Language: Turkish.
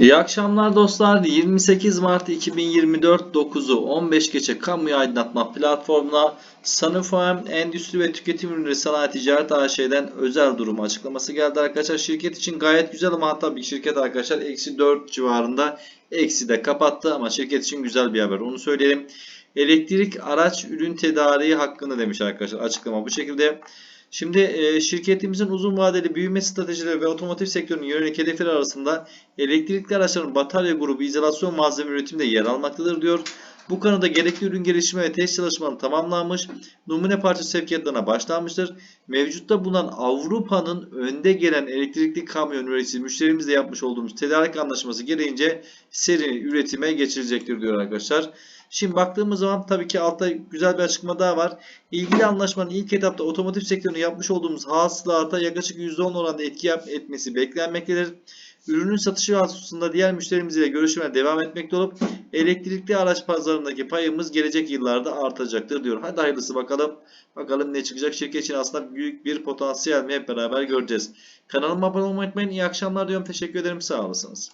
İyi akşamlar dostlar. 28 Mart 2024 9'u 15 geçe kamuya aydınlatma platformuna Sanıfam Endüstri ve Tüketim Ürünleri Sanayi Ticaret AŞ'den özel durum açıklaması geldi arkadaşlar. Şirket için gayet güzel ama hatta bir şirket arkadaşlar eksi 4 civarında eksi de kapattı ama şirket için güzel bir haber onu söyleyelim. Elektrik araç ürün tedariği hakkında demiş arkadaşlar açıklama bu şekilde. Şimdi e, şirketimizin uzun vadeli büyüme stratejileri ve otomotiv sektörünün yönelik hedefleri arasında elektrikli araçların batarya grubu izolasyon malzeme üretiminde yer almaktadır diyor. Bu konuda gerekli ürün geliştirme ve test çalışmaları tamamlanmış, numune parça sevkiyatlarına başlanmıştır. Mevcutta bulunan Avrupa'nın önde gelen elektrikli kamyon üreticisi müşterimizle yapmış olduğumuz tedarik anlaşması gereğince seri üretime geçirecektir diyor arkadaşlar. Şimdi baktığımız zaman tabii ki altta güzel bir açıklama daha var. İlgili anlaşmanın ilk etapta otomotiv sektöründe yapmış olduğumuz hasılata yaklaşık %10 oranda etki yap etmesi beklenmektedir. Ürünün satışı hususunda diğer müşterimizle görüşmeye devam etmekte olup elektrikli araç pazarındaki payımız gelecek yıllarda artacaktır diyor. Hadi hayırlısı bakalım. Bakalım ne çıkacak. Şirket için aslında büyük bir potansiyel mi hep beraber göreceğiz. Kanalıma abone olmayı unutmayın. İyi akşamlar diyorum. Teşekkür ederim. Sağ olasınız.